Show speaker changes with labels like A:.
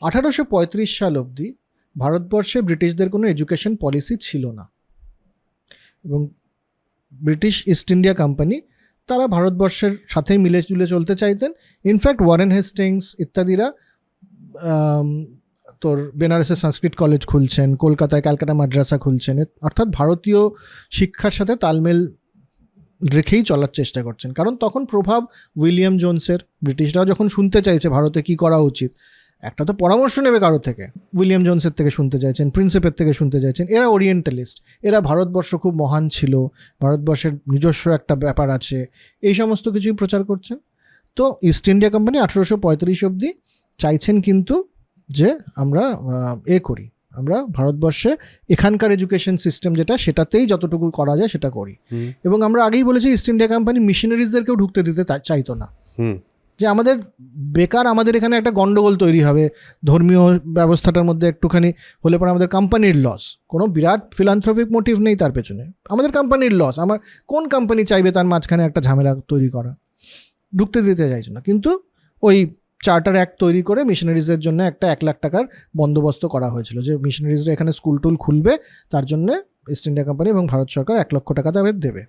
A: আঠারোশো পঁয়ত্রিশ সাল অবধি ভারতবর্ষে ব্রিটিশদের কোনো এডুকেশন পলিসি ছিল না। এবং ব্রিটিশ ইস্ট ইন্ডিয়া কোম্পানি তারা ভারতবর্ষের সাথেই মিলে জুলে চলতে চাইতেন। ইনফ্যাক্ট ওয়ারেন হেস্টিংস ইত্যাদিরা তোর বেনারসের সংস্কৃত কলেজ খুলছেন, কলকাতায় ক্যালকাটা মাদ্রাসা খুলছেন অর্থাৎ ভারতীয় শিক্ষার সাথে তালমেল রেখেই চলার চেষ্টা করছেন। কারণ তখন প্রভাব উইলিয়াম জোনসের। ব্রিটিশরাও যখন শুনতে চাইছে ভারতে কি করা উচিত একটা তো পরামর্শ নেবে কারও থেকে। উইলিয়াম জোনসের থেকে শুনতে চাইছেন প্রিন্সেপের থেকে শুনতে চাইছেন। এরা ওরিয়েন্টালিস্ট। এরা ভারতবর্ষ খুব মহান ছিল। ভারতবর্ষের নিজস্ব একটা ব্যাপার আছে। এই সমস্ত কিছুই প্রচার করছেন। তো ইস্ট ইন্ডিয়া কোম্পানি আঠেরোশো পঁয়ত্রিশ অবধি চাইছেন কিন্তু যে আমরা এ করি। আমরা ভারতবর্ষে এখানকার এডুকেশন সিস্টেম যেটা সেটাতেই যতটুকু করা যায় সেটা করি। এবং আমরা আগেই বলেছি ইস্ট ইন্ডিয়া কোম্পানি মিশনারিজদেরকেও ঢুকতে দিতে চাইতো না। যে আমাদের বেকার আমাদের এখানে একটা গন্ডগোল তৈরি হবে। ধর্মীয় ব্যবস্থাটার মধ্যে একটুখানি হলে পরে আমাদের কোম্পানির লস কোনো বিরাট ফিলান্থ্রপিক মোটিভ নেই তার পেছনে। আমাদের কোম্পানির লস আমার কোন কোম্পানি চাইবে তার মাঝখানে একটা ঝামেলা তৈরি করা? ঢুকতে দিতে চাইছে না। কিন্তু ওই চার্টার অ্যাক্ট তৈরি করে মিশনারিজের জন্য একটা এক লাখ টাকার বন্দোবস্ত করা হয়েছিল যে মিশনারিজরা এখানে স্কুল টুল খুলবে, তার জন্য ইস্ট ইন্ডিয়া কোম্পানি এবং ভারত সরকার এক লক্ষ টাকা তাদের দেবে।